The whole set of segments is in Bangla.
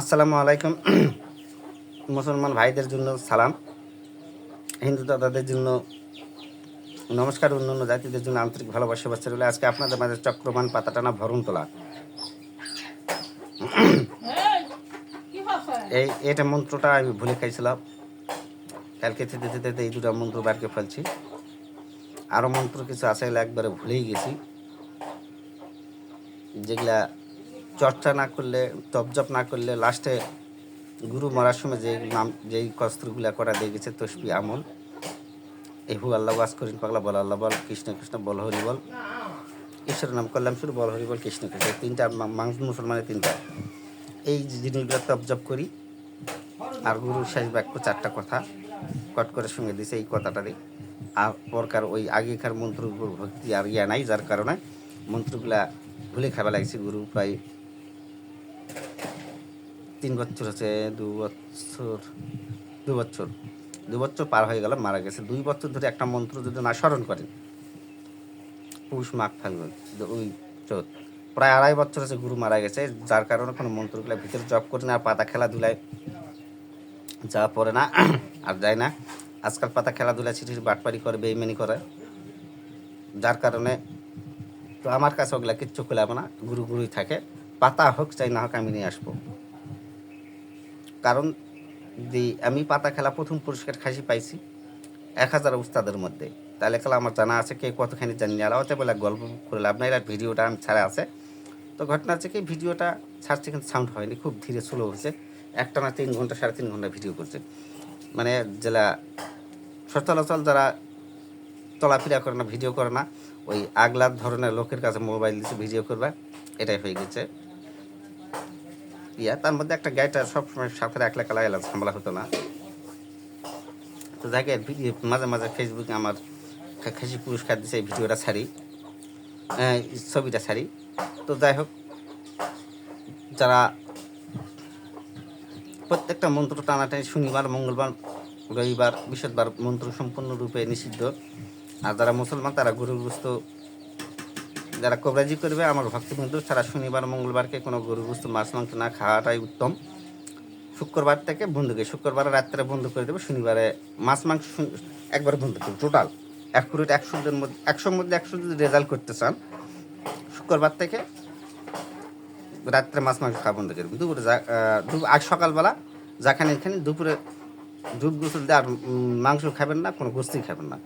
আসসালামু আলাইকুম। মুসলমান ভাইদের জন্য সালাম। হিন্দু দাদাদের জন্য নমস্কার। অন্য অন্য জাতিদের জন্য আন্তরিক ভালোবাসা বাচ্চা রইলে। আজকে আপনাদের মাঝে চক্রমান পাতা টানা ভরণ তোলা এই, এটা মন্ত্রটা আমি ভুলে খাইছিলাম। কালকে থেকে থেকে এই দুটো মন্ত্র বারকে ফেলছি। আরও মন্ত্র কিছু আছে একবারে ভুলেই গেছি। যেগুলা চর্চা না করলে তপজপ না করলে লাস্টে গুরু মরার সময় যে নাম, যেই কস্ত্রগুলা করা দিয়ে গেছে, তসবি আমল। এই হু আল্লাহ বাস করিন পাগলা বল, আল্লাহ বল, কৃষ্ণ কৃষ্ণ বল, হরি বল। ঈশ্বরের নাম করলাম শুরু বল, হরি বল, কৃষ্ণ কৃষ্ণ তিনটা মাংস মুসলমানের তিনটা। এই জিনিসগুলো তপজপ করি, আর গুরু শেষ বাক্য চারটা কথা কট করে সঙ্গে দিছে এই কথাটা দিই আর পরকার ওই আগেকার মন্ত্রের উপর ভক্তি আর ইয়া নাই, যার কারণে মন্ত্রগুলা ভুলে খাওয়া লাগছে, গুরু প্রায় তিন বছর হচ্ছে দু বছর দু বছর দু বছর পার হয়ে গেল, মারা গেছে। দুই বছর ধরে একটা মন্ত্র যদি না স্মরণ করেন পৌষ মাঘ ফাল্গুন ওই চোদ্দ প্রায় আড়াই বছর হচ্ছে গুরু মারা গেছে, যার কারণে কোনো মন্ত্রগুলো ভিতরে জব করে না, আর পাতা খেলাধুলায় যা পড়ে না, আর যায় না। আজকাল পাতা খেলাধুলা চিঠির বাটপারি করে, বেইমানি করে। যার কারণে তো আমার কাছে ওগুলা কিচ্ছু খুলাবো না, গুরু গুরুই থাকে। পাতা হোক, চাই না হোক আমি নিয়ে আসব। কারণ দি, আমি পাতা খেলা প্রথম পুরস্কার খাসি পাইছি এক হাজার উস্তাদের মধ্যে। তাহলে খেলা আমার জানা আছে কে কতখানি জানি আর হচ্ছে বলে গল্প করে লাভ নাই আর ভিডিওটা আমি ছাড়া আছে। তো ঘটনা হচ্ছে কি, ভিডিওটা ছাড়ছে কিন্তু সাউন্ড হয়নি, খুব ধীরে স্লো হয়েছে। একটা না তিন ঘণ্টা, সাড়ে তিন ঘণ্টা ভিডিও করছে। মানে জেলা সচলাচল যারা চলাফেরা করে না ভিডিও করে না, ওই আগলার ধরনের লোকের কাছে মোবাইল দিচ্ছে ভিডিও করবে, এটাই হয়ে গেছে। ইয়া তার মধ্যে একটা গাড়িটা সবসময় সাথে রাখলে কালা এলাম সামলা হতো না। তো যাকে ভিডিও মাঝে মাঝে ফেসবুকে আমার খাসি পুরস্কার দিছে এই ভিডিওটা ছাড়ি। আহ, ছবিটা ছাড়ি। তো যাই হোক যারা প্রত্যেকটা মন্ত্র টানাটানি শনিবার মঙ্গলবার রবিবার বৃহস্পতিবার মন্ত্র সম্পূর্ণরূপে নিষিদ্ধ। আর যারা মুসলমান তারা গরুর বস্তু যারা কবরাজি করবে, আমার ভক্তিবন্ধু সারা শনিবার, মঙ্গলবারকে কোনো গরুর বস্তু মাছ, মাংস না খাওয়াটাই উত্তম। শুক্রবার থেকে বন্ধুকে শুক্রবার রাত্রে বন্ধ করে দেবে, শনিবারে মাছ, মাংস একবার বন্ধ করবে টোটাল অ্যাকুরেট একশোদের মধ্যে একশোর মধ্যে একশো যদি রেজাল্ট করতে চান, শুক্রবার থেকে রাত্রে মাছ, মাংস খাওয়া বন্ধ করবেন দুপুরে আজ সকালবেলা যাখানে এখানে দুপুরে দুধ গোসল দিয়ে আর মাংস খাবেন না, কোনো গোস্তি খাবেন না।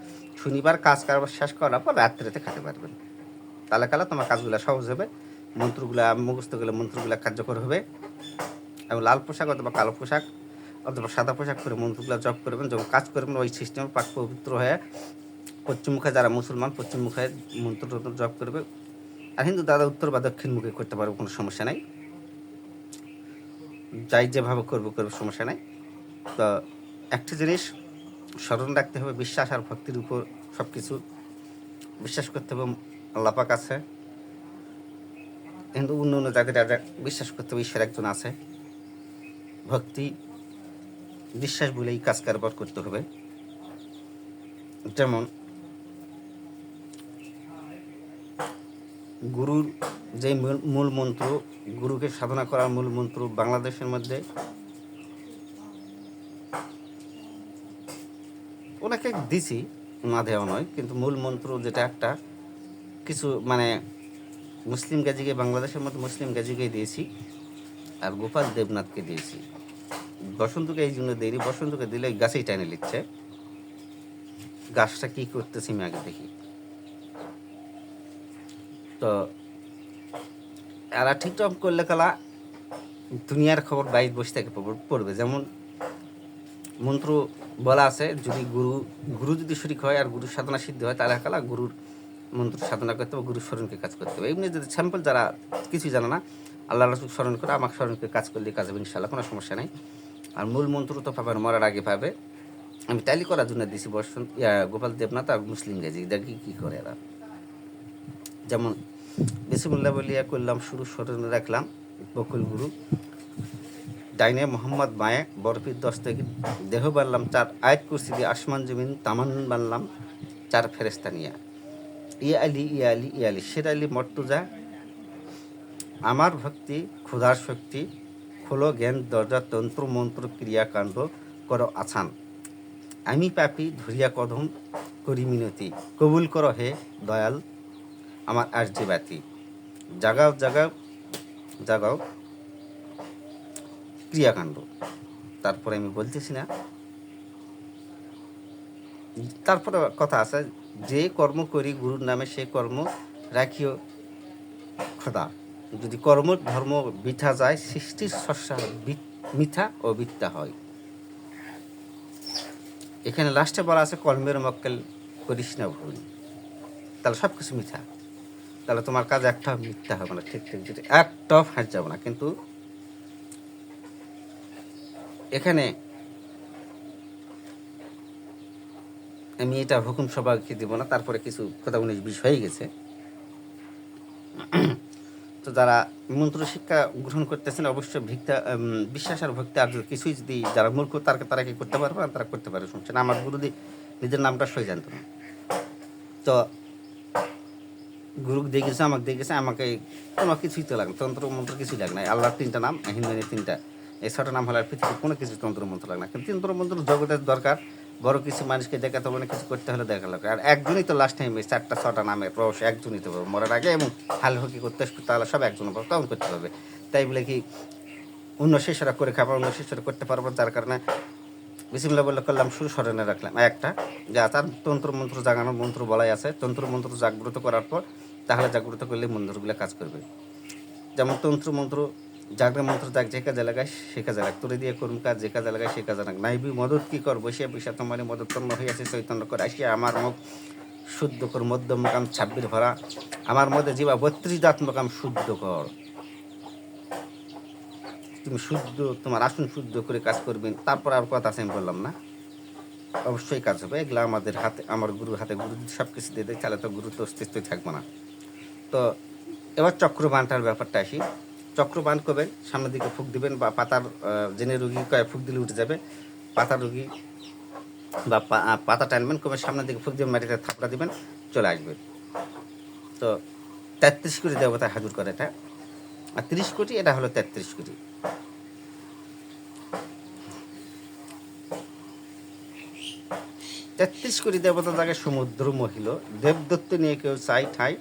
শনিবার কাজ কারবার শেষ করার পর রাত্রেতে খেতে পারবেন। তাহলে কালা তোমার কাজগুলো সহজ হবে, মন্ত্রগুলা, মুখস্থ গেলে মন্ত্রগুলা কার্যকর হবে। এবং লাল পোশাক অথবা কালো পোশাক অথবা সাদা পোশাক করে মন্ত্রগুলো জপ করবেন, যখন কাজ করবেন, ওই সিস্টেমে পাক পবিত্র হয়ে পশ্চিমমুখে যারা মুসলমান পশ্চিমমুখে মন্ত্র জপ করবে। আর হিন্দু দাদা উত্তর বা দক্ষিণ মুখে করতে পারবে, কোনো সমস্যা নাই। যাই যেভাবে করব, করবে, সমস্যা নাই। তো একটা জিনিস, স্মরণ রাখতে হবে, বিশ্বাস আর ভক্তির উপর সব কিছু বিশ্বাস করতে হবে আল্লাপাক আছে। কিন্তু অন্য অন্য জাতির বিশ্বাস করতে হবে, ঈশ্বর একজন আছে। ভক্তি, বিশ্বাস বলেই কাজ কারবার করতে হবে। যেমন, গুরুর যে মূল- মূল মন্ত্র, গুরুকে সাধনা করার মূল মন্ত্র বাংলাদেশের মধ্যে, ওনাকে দিছি, না দেওয়া নয়, কিন্তু মূল মন্ত্র যেটা একটা কিছু মানে মুসলিম গাজিকে, বাংলাদেশের মতো মুসলিম গাজিকে দিয়েছি আর গোপাল দেবনাথকে দিয়েছি। বসন্তকে এই জন্য দেরি বসন্তকে দিলে গাছেই টানে লিখছে গাছটা কি করতেছি আমি আগে দেখি। তো এরা ঠিকঠাক করলে কালা দুনিয়ার খবর বাইরে বসে থেকে পড়বে। যেমন মন্ত্র বলা আছে, যদি গুরু গুরু যদি শরিক হয় আর গুরু সাধনা সিদ্ধ হয়, তাহলে কালা গুরুর মন্ত্র সাধনা করতে হবে, গুরু স্মরণকে কাজ করতে হবে। এমনি যদি স্যাম্পল যারা কিছুই জানে না, আল্লাহ রসুল স্মরণ করে, আমাকে স্মরণকে কাজ করলে কাজ হবে ইনশাল্লাহ কোনো সমস্যা নেই। আর মূল মন্ত্র তো পাবেন মরার আগে পাবে। আমি ট্যালি করার জন্য দিছি বসন্ত গোপাল দেবনাথ আর মুসলিম গেজি দেখি কী করে এরা? যেমন, বিসমুল্লাহ বলিয়া করলাম, শুরু স্মরণে রাখলাম, বকুল গুরু। ডাইনে মোহাম্মদ মায়ে বরফির থেকে দেহ বানলাম, চার আয়াত কুরসি দিয়ে আসমান জমিন তামান বানলাম, চার ফেরেস্তা নিয়া। ইয়া ইয়ালি ইয়ালি। আলী ইয়া আলী শের আলী মর্তুজা আমার ভক্তি ক্ষুধার শক্তি, খোলো জ্ঞান দরজা তন্ত্র মন্ত্র ক্রিয়াকাণ্ড কর আছান। আমি পাপি ধরিয়া কদম করি মিনতি। কবুল কর হে দয়াল আমার আর্যবাতি জাগাও জাগাও জাগাও ক্রিয়াকাণ্ড তারপরে আমি বলতেছি না। তারপরে কথা আছে যে কর্ম করি, গুরুর নামে সে কর্ম রাখিও খোদা। যদি কর্ম, ধর্ম বিঠা যায়, সৃষ্টির শস্যা বি- মিথ্যা ও বিদ্যা হয়। এখানে লাস্টে বলা আছে কর্মের মক্কেল করিস না ভুল। তাহলে সব কিছু মিথ্যা। তাহলে তোমার কাজ একটাও মিথ্যা হবে না, ঠিক ঠিক যদি একটাও ফাঁস যাবে না। কিন্তু এখানে আমি এটা হুকুম সভাকে দেবো না, তারপরে কিছু কথা উনিশ বিষ হয়ে গেছে। তো যারা মন্ত্র শিক্ষা গ্রহণ করতেছেন, অবশ্যই ভিক্ষা বিশ্বাস আর ভক্তি আর কিছুই যদি যারা মূর্খ তার তারা কি করতে পারবে? না তারা করতে পারে, শুনছেন? আমার গুরুদি নিজের নামটা সই জানতো। না তো গুরু দেখেছে আমাকে দেখেছে আমাকে কোনো কিছুই তো লাগে তন্ত্র মন্ত্র কিছুই লাগে না আল্লাহর তিনটা নাম, হিন্দুদের তিনটা। এই ছটা নাম হলে পৃথিবীর কোনো কিছু তন্ত্র মন্ত্র লাগে না কিন্তু তন্ত্র মন্ত্র জগতের দরকার। বড় কিছু মানুষকে দেখাতে হবে না, কিছু করতে হলে দেখা লাগে আর একজনই তো লাস্ট টাইম চারটা, ছটা নামের রহস্য একজনই তো মরার আগে, এবং হাল হকি করতে তাহলে সব একজন তখন করতে হবে। তাই বলে কি অন্য শিষ্যরা করে খাবার অন্য শিষ্যরা করতে পারব, যার কারণে বিসমিল্লা বলে করলাম শুরু স্মরণে রাখলাম। একটা, যা তার তন্ত্র মন্ত্র জাগানোর মন্ত্র বলাই আছে, তন্ত্র মন্ত্র জাগ্রত করার পর, তাহলে জাগ্রত করলে মন্ত্রগুলো কাজ করবে। যেমন তন্ত্র মন্ত্র জাগরা মন্ত্র যাক যে কাজে লাগায়, সে কাজে লাগ। তোরে দিয়ে করুন কাজ যে কাজে লাগায়, সে কাজে লাগ। নাইবি মদত কি কর বসে বসে তোমার মদত তন্ন হইয়াছে, চৈতন্য করে আসি আমার মুখ শুদ্ধ কর মধ্য মোকাম ছাব্বির ভরা। আমার মধ্যে জীবা বত্রিশ দাঁত মোকাম শুদ্ধ কর। তুমি শুদ্ধ, তোমার আসন শুদ্ধ করে কাজ করবেন তারপর আর কথা আছে আমি বললাম না। অবশ্যই কাজ হবে। এগুলো আমাদের হাতে, আমার গুরুর হাতে গুরু সব কিছু দিয়ে দেয়, তাহলে তো গুরু তো অস্তিত্বই থাকবে না। তো এবার চক্রবানটার ব্যাপারটা আসি। চক্রবান করবেন, সামনের দিকে ফুক দিবেন বা পাতার জেনে রুগী কয়ে ফুক দিলে উঠে যাবে পাতার রুগী বা পাতা টানবেন কবে সামনের দিকে ফুক দিবেন মাটিতে থাপড়া দিবেন, চলে আসবে। তো তেত্রিশ কোটি দেবতা হাজুর করে এটা, আর তিরিশ কোটি, এটা হলো তেত্রিশ কোটি। তেত্রিশ কোটি দেবতা থাকে সমুদ্র মহিল, দেবদত্ত নিয়ে কেউ চাই ঠাই,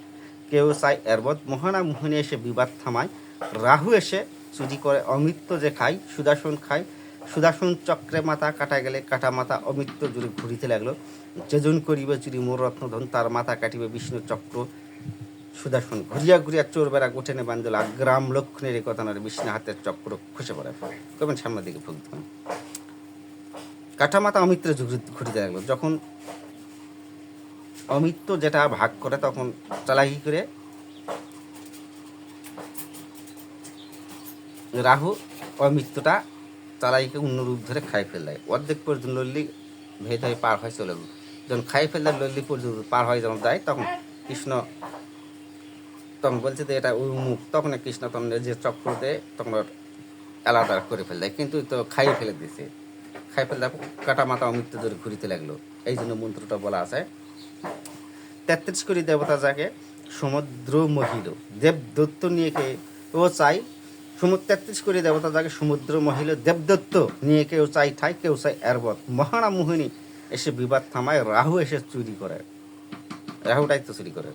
কেউ চাই এরবত, মোহনা মোহনী এসে বিবাদ থামায় রাহু এসে চুরি করে অমৃত্য যে খায়, সুদাসন খায়, সুদাসন চক্রে মাথা কাটা গেলে কাটা মাথা অমৃত্য জুড়ে ঘুরিতে লাগল। যেজন করিবে চুরি মোর রত্নধন, তার মাথা কাটিবে বিষ্ণু চক্র সুদর্শন ঘুরিয়া ঘুরিয়া চোর বেড়া উঠেনে বান্ধল গ্রাম লক্ষণের কথা নয়, বিষ্ণু হাতের চক্র খসে পড়ে। কবেন সামনের দিকে ফুক দিবেন মাথা অমিত্র ঘুরিতে লাগল। যখন অমিত্র যেটা ভাগ করে, তখন চালাকি করে রাহু অমিত্রটা চালাইকে অন্য রূপ ধরে খাই ফেললে। অর্ধেক পর্যন্ত লল্লি ভেদ হয়ে পার হয়ে চলে যখন খাই ফেললে লল্লি পর্যন্ত পার হয়ে যখন যায়, তখন কৃষ্ণ তখন বলছে যে এটা উন্মুখ তখন কৃষ্ণ তখন যে চক্র দেয় তখন ওর আলাদা করে ফেল কিন্তু তো খাইয়ে ফেলে দিছে খাই ফেলে কাটা মাথা অমৃত ধরে ঘুরিতে লাগল। এই জন্য মন্ত্রটা বলা আছে, তেত্রিশ কোটি দেবতা যাকে সমুদ্র মহিল দেবদত্ত নিয়ে ও চাই সমুদ্র তেত্রিশ কোটি দেবতা যাকে সমুদ্র মহিল দেবদত্ত নিয়ে কেউ চাই ঠাই, কেউ চাই এরবত। মহানা মোহিনী এসে বিবাদ থামায়, রাহু এসে চুরি করে। রাহুটাই তো চুরি করে।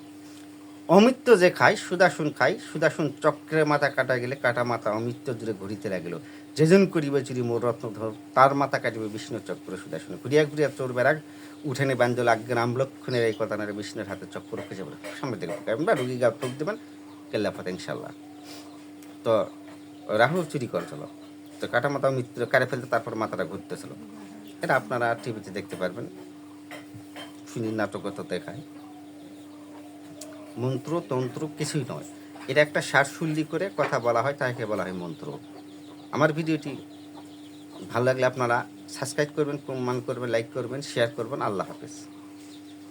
অমৃত্য যে খায়, সুদাসন খায়, সুদাসন চক্রে মাথা কাটা গেলে কাটা মাথা অমৃত্য জুড়ে ঘুরিতে লাগিল। যেজন করিবে চুরি মোর রত্ন ধর, তার মাথা কাটিবে বিষ্ণু চক্র সুদাসন। ঘুরিয়া ঘুরিয়া চোর বেড়াক উঠেনে বান্ধল আজ্ঞান লক্ষণের এই কথা নারে বিষ্ণুর হাতে চক্র খুঁজে বলে সামনে দেখবেন বা রুগী গা ফুক দেবেন, কেল্লা ফাতে ইনশাল্লাহ। তো রাহু চুরি করে চলো তো কাটা মাথা মৃত্যু কারে ফেলতে তারপর মাথাটা ঘুরতেছিল। এটা আপনারা টিভিতে দেখতে পারবেন। শুনি নাটকও তো দেখায়। মন্ত্র, তন্ত্র কিছুই নয়। এটা একটা সারসুল্লি করে কথা বলা হয়, তাকে বলা হয় মন্ত্র। আমার ভিডিওটি ভালো লাগলে আপনারা সাবস্ক্রাইব করবেন কমেন্ট করবেন লাইক করবেন শেয়ার করবেন। আল্লাহ হাফেজ।